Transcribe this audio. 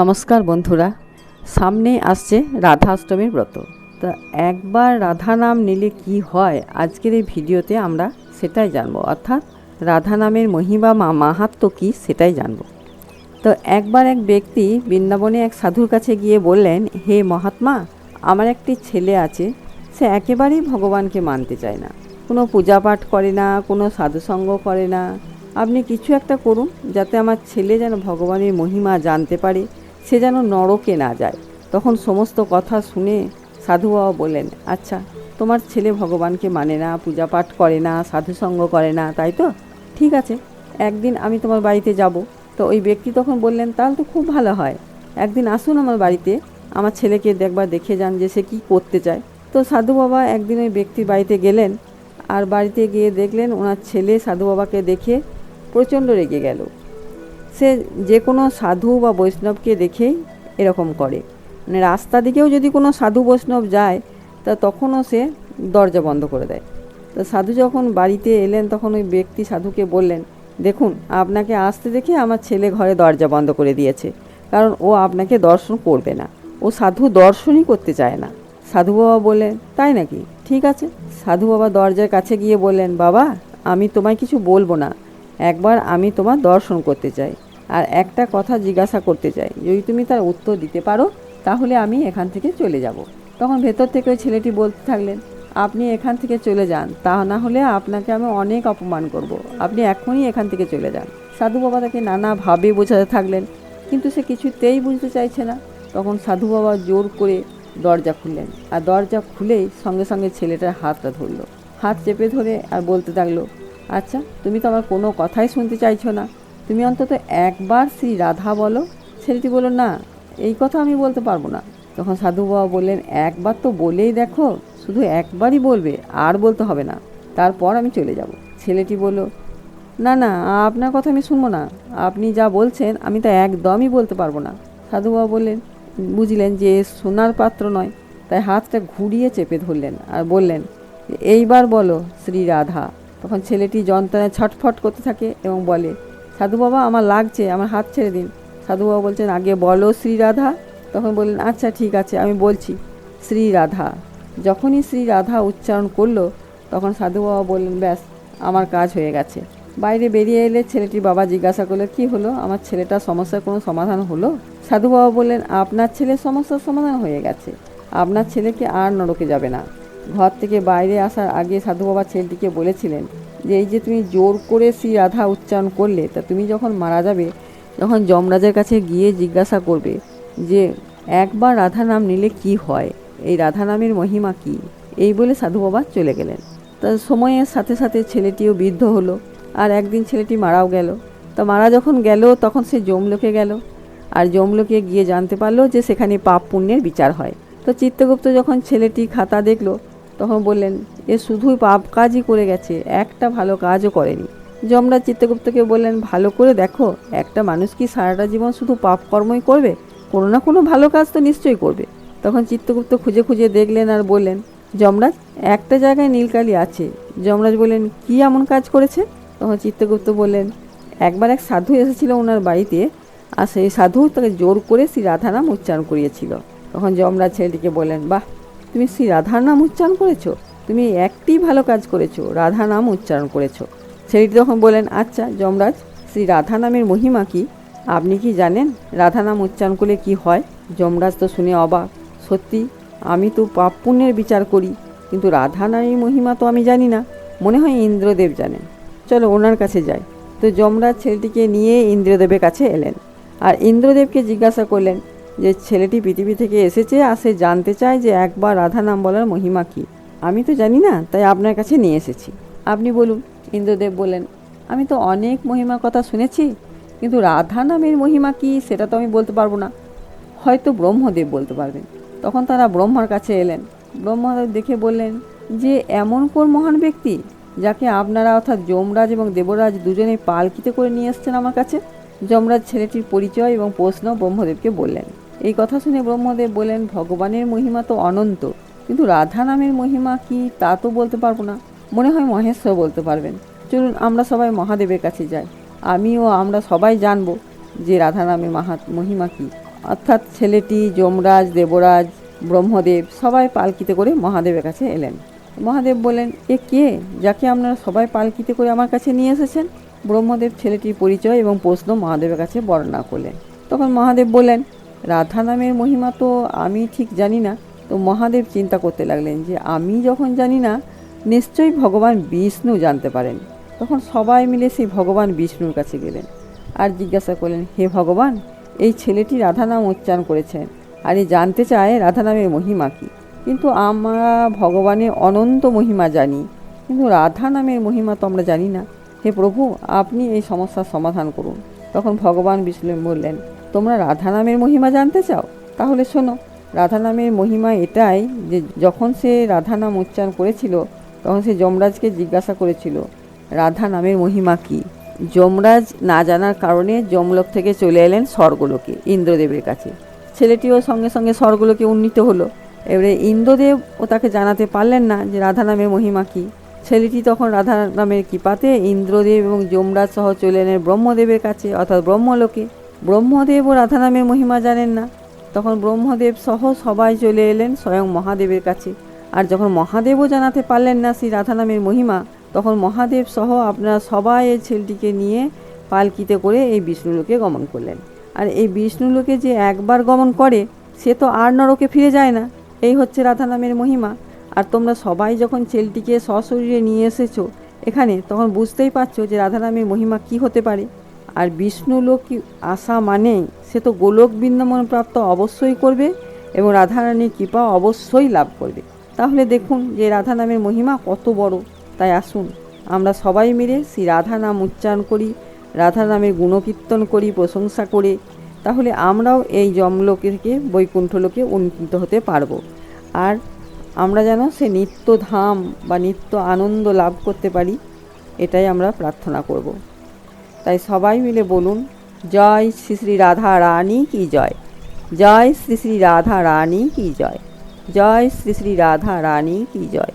নমস্কার বন্ধুরা, সামনে আসছে রাধাষ্টমীর ব্রত। তা একবার রাধা নাম নিলে কি হয় আজকের এই ভিডিওতে আমরা সেটাই জানব। অর্থাৎ রাধা নামের মহিমা মা মাহাত্ম কী সেটাই জানব। তো একবার এক ব্যক্তি বৃন্দাবনে এক সাধুর কাছে গিয়ে বললেন, হে মহাত্মা, আমার একটি ছেলে আছে, সে একেবারেই ভগবানকে মানতে চায় না। কোনো পূজা পাঠ করে না, কোনো সাধুসঙ্গ করে না। আপনি কিছু একটা করুন, যাতে আমার ছেলে যেন ভগবানের মহিমা জানতে পারে। সে যেন নরকে না যায়। তখন সমস্ত কথা শুনে সাধু বাবা বললেন আচ্ছা তোমার ছেলে ভগবানকে মানে না পূজা পাঠ করে না, সাধুসঙ্গ করে না, তাই তো? ঠিক আছে, একদিন আমি তোমার বাড়িতে যাব। তো ওই ব্যক্তি তখন বললেন, তাহলে তো খুব ভালো হয়। একদিন আসুন আমার বাড়িতে, আমার ছেলেকে দেখবার দেখে যান যে সে কী করতে চায়। তো সাধু বাবা একদিন ওই ব্যক্তির বাড়িতে গেলেন, আর বাড়িতে গিয়ে দেখলেন ওনার ছেলে সাধু বাবাকে দেখে প্রচণ্ড রেগে গেল। সে যে কোনো সাধু বা বৈষ্ণবকে দেখেই এরকম করে। মানে রাস্তা দিকেও যদি কোনো সাধু বৈষ্ণব যায়, তা তখনও সে দরজা বন্ধ করে দেয়। তো সাধু যখন বাড়িতে এলেন, তখন ওই ব্যক্তি সাধুকে বললেন, দেখুন, আপনাকে আসতে দেখে আমার ছেলে ঘরে দরজা বন্ধ করে দিয়েছে। কারণ ও আপনাকে দর্শন করবে না। ও সাধু দর্শনই করতে চায় না। সাধু বাবা বললেন, তাই নাকি? ঠিক আছে। সাধু বাবা দরজার কাছে গিয়ে বললেন, বাবা, আমি তোমায় কিছু বলব না। একবার আমি তোমার দর্শন করতে চাই আর একটা কথা জিজ্ঞাসা করতে চাই। যদি তুমি তার উত্তর দিতে পারো, তাহলে আমি এখান থেকে চলে যাব। তখন ভেতর থেকে ওই ছেলেটি বলতে থাকলেন, আপনি এখান থেকে চলে যান, তা না হলে আপনাকে আমি অনেক অপমান করব। আপনি এখনই এখান থেকে চলে যান। সাধু বাবা তাকে নানাভাবে বোঝাতে থাকলেন, কিন্তু সে কিছুতেই বুঝতে চাইছে না। তখন সাধু বাবা জোর করে দরজা খুললেন আর দরজা খুলেই সঙ্গে সঙ্গে ছেলেটার হাতটা ধরলো। হাত চেপে ধরে আর বলতে থাকল আচ্ছা তুমি তো আমার কোনো কথাই শুনতে চাইছো না। তুমি অন্তত একবার শ্রী রাধা বলো। ছেলেটি বলল, না, এই কথা আমি বলতে পারব না। তখন সাধু বাবা বললেন, একবার তো বলেই দেখো, শুধু একবারই বলবে, আর বলতে হবে না। তারপর আমি চলে যাব। ছেলেটি বলল, না না, আপনার কথা আমি শুনব না। আপনি যা বলছেন, আমি তা একদমই বলতে পারব না। সাধু বাবা বললেন, বুঝলেন যে সোনার পাত্র নয়। তাই হাতটা ঘুরিয়ে চেপে ধরলেন আর বললেন, এইবার বলো শ্রী রাধা। তখন ছেলেটি যন্ত্রণায় ছটফট করতে থাকে এবং বলে, সাধু বাবা, আমার লাগছে, আমার হাত ছেড়ে দিন। সাধু বাবা বলছেন, আগে বলো শ্রী রাধা। তখন বললেন আচ্ছা ঠিক আছে, আমি বলছি, শ্রী রাধা। যখনই শ্রী রাধা উচ্চারণ করল, তখন সাধু বাবা বললেন, ব্যাস, আমার কাজ হয়ে গেছে। বাইরে বেরিয়ে এলে ছেলেটির বাবা জিজ্ঞাসা করল কি হলো? আমার ছেলেটার সমস্যার কোনো সমাধান হলো? সাধু বাবা বললেন, আপনার ছেলের সমস্যার সমাধান হয়ে গেছে। আপনার ছেলেকে আর নরকে যাবে না। ঘর থেকে বাইরে আসার আগে সাধু বাবা ছেলেটিকে বলেছিলেন যে, এই যে তুমি জোর করে শ্রী রাধা উচ্চারণ করলে, তা তুমি যখন মারা যাবে যখন যমরাজের কাছে গিয়ে জিজ্ঞাসা করবে যে, একবার রাধা নাম নিলে কি হয়? এই রাধা নামের মহিমা কি? এই বলে সাধু বাবা চলে গেলেন। তা সময়ের সাথে সাথে ছেলেটিও বৃদ্ধ হলো আর একদিন ছেলেটি মারাও গেল। তা মারা যখন গেল, তখন সে যমলোকে গেল আর যমলোকে গিয়ে জানতে পারল যে, সেখানে পাপ পুণ্যের বিচার হয়। তো চিত্তগুপ্ত যখন ছেলেটি খাতা দেখল তখন বললেন, এ শুধুই পাপ কাজই করে গেছে, একটা ভালো কাজও করেনি। যমরাজ চিত্তগুপ্তকে বললেন, ভালো করে দেখো, একটা মানুষ কি সারাটা জীবন শুধু পাপ কর্মই করবে? কোনো না কোনো ভালো কাজ তো নিশ্চয়ই করবে। তখন চিত্তগুপ্ত খুঁজে খুঁজে দেখলেন আর বললেন, যমরাজ, একটা জায়গায় নীলকালি আছে। যমরাজ বললেন, কি এমন কাজ করেছে? তখন চিত্তগুপ্ত বললেন, একবার এক সাধু এসেছিল ওনার বাড়িতে, আর সেই সাধু তাকে জোর করে শ্রী রাধা নাম উচ্চারণ করিয়েছিল। তখন যমরাজ ছেলেটিকে বললেন, বাহ তুমি শ্রী রাধার নাম উচ্চারণ করেছ? তুমি একটি ভালো কাজ করেছ রাধা নাম উচ্চারণ করেছ। ছেলেটি তখন বললেন আচ্ছা যমরাজ, শ্রী রাধা নামের মহিমা কি? আপনি কি জানেন রাধা নাম উচ্চারণ করলে কি হয়? যমরাজ তো শুনে অবাক। সত্যি, আমি তো পাপ পুণ্যের বিচার করি, কিন্তু রাধা নামের মহিমা তো আমি জানি না। মনে হয় ইন্দ্রদেব জানেন। চলো ওনার কাছে যাই। তো যমরাজ ছেলেটিকে নিয়ে ইন্দ্রদেবের কাছে এলেন। আর ইন্দ্রদেবকে জিজ্ঞাসা করলেন যে ছেলেটি পৃথিবী থেকে এসেছে আর সে জানতে চায় যে একবার রাধা নাম বলার মহিমা কী। আমি তো জানি না, তাই আপনার কাছে নিয়ে এসেছি। আপনি বলুন, ইন্দ্রদেব বললেন, আমি তো অনেক মহিমার কথা শুনেছি, কিন্তু রাধা নামের মহিমা কি সেটা তো আমি বলতে পারব না। হয়তো ব্রহ্মদেব বলতে পারবেন। তখন তারা ব্রহ্মার কাছে এলেন। ব্রহ্মদেব দেখে বললেন, যে এমন কোন মহান ব্যক্তি যাকে আপনারা অর্থাৎ যমরাজ এবং দেবরাজ দুজনেই পালকিতে করে নিয়ে এসছেন আমার কাছে? যমরাজ ছেলেটির পরিচয় এবং প্রশ্ন ব্রহ্মদেবকে বললেন। এই কথা শুনে ব্রহ্মদেব বলেন ভগবানের মহিমা তো অনন্ত, কিন্তু রাধা নামের মহিমা কি তা তো বলতে পারব না। মনে হয় মহেশ্বর বলতে পারবেন। চলুন, আমরা সবাই মহাদেবের কাছে যাই। আমি ও আমরা সবাই জানব যে রাধা নামের মাহা মহিমা কী। অর্থাৎ ছেলেটি যমরাজ, দেবরাজ, ব্রহ্মদেব সবাই পালকিতে করে মহাদেবের কাছে এলেন। মহাদেব বলেন এ কে যাকে আপনারা সবাই পালকিতে করে আমার কাছে নিয়ে এসেছেন? ব্রহ্মদেব ছেলেটির পরিচয় এবং প্রশ্ন মহাদেবের কাছে বর্ণনা করলেন। তখন মহাদেব বললেন রাধা নামের মহিমা তো আমি ঠিক জানি না। তো মহাদেব চিন্তা করতে লাগলেন যে, আমি যখন জানি না, নিশ্চয়ই ভগবান বিষ্ণু জানতে পারেন। তখন সবাই মিলে সেই ভগবান বিষ্ণুর কাছে গেলেন আর জিজ্ঞাসা করলেন, হে ভগবান, এই ছেলেটি রাধা নাম উচ্চারণ করেছেন আর এই জানতে চায় রাধা নামের মহিমা কী। কিন্তু আমরা ভগবানের অনন্ত মহিমা জানি। কিন্তু রাধা নামের মহিমা তো আমরা জানি না। হে প্রভু, আপনি এই সমস্যার সমাধান করুন। তখন ভগবান বিষ্ণু বললেন তোমরা রাধা নামের মহিমা জানতে চাও? তাহলে শোনো, রাধা নামের মহিমা এটাই যে যখন সে রাধা নাম উচ্চারণ করেছিল, তখন সে যমরাজকে জিজ্ঞাসা করেছিল, রাধা নামের মহিমা কী? যমরাজ না জানার কারণে যমলোক থেকে চলে এলেন স্বর্গলোকে, ইন্দ্রদেবের কাছে। ছেলেটিও সঙ্গে সঙ্গে স্বর্গলোকে উন্নীত হলো। এবারে ইন্দ্রদেব ও তাকে জানাতে পারলেন না যে রাধা নামের মহিমা কী। ছেলেটি তখন রাধা নামের কৃপাতে ইন্দ্রদেব এবং যমরাজ সহ চলে এলেন ব্রহ্মদেবের কাছে, অর্থাৎ ব্রহ্মলোকে। ব্রহ্মদেব ও রাধা নামের মহিমা জানেন না। তখন ব্রহ্মদেব সহ সবাই চলে এলেন স্বয়ং মহাদেবের কাছে। আর যখন মহাদেবও জানাতে পারলেন না সেই রাধা নামের মহিমা, তখন মহাদেব সহ আপনারা সবাই এই ছেলেটিকে নিয়ে পালকিতে করে এই বিষ্ণুলোকে গমন করলেন। আর এই বিষ্ণুলোকে যে একবার গমন করে, সে তো আর নরকে ফিরে যায় না। এই হচ্ছে রাধা নামের মহিমা। আর তোমরা সবাই যখন ছেলেটিকে সশরীরে নিয়ে এসেছ এখানে, তখন বুঝতেই পারছ যে রাধা নামের মহিমা কি হতে পারে। আর বিষ্ণু লোক আসা মানেই সে তো গোলক বৃন্দাবন প্রাপ্ত অবশ্যই করবে এবং রাধারানীর কৃপা অবশ্যই লাভ করবে। তাহলে দেখুন যে রাধা নামের মহিমা কত বড়। তাই আসুন, আমরা সবাই মিলে শ্রী রাধা নাম উচ্চারণ করি, রাধা নামের গুণকীর্তন করি, প্রশংসা করে, তাহলে আমরাও এই জমলোকে থেকে বৈকুণ্ঠলোকে উন্নীত হতে পারব। আর আমরা যেন সে নিত্য ধাম বা নিত্য আনন্দ লাভ করতে পারি, এটাই আমরা প্রার্থনা করব। তাই সবাই মিলে বলুন, জয় শ্রী শ্রী রাধা রানী কি জয়? জয় শ্রী শ্রী রাধা রানী কি জয়? জয় শ্রী শ্রী রাধা রানী কি জয়?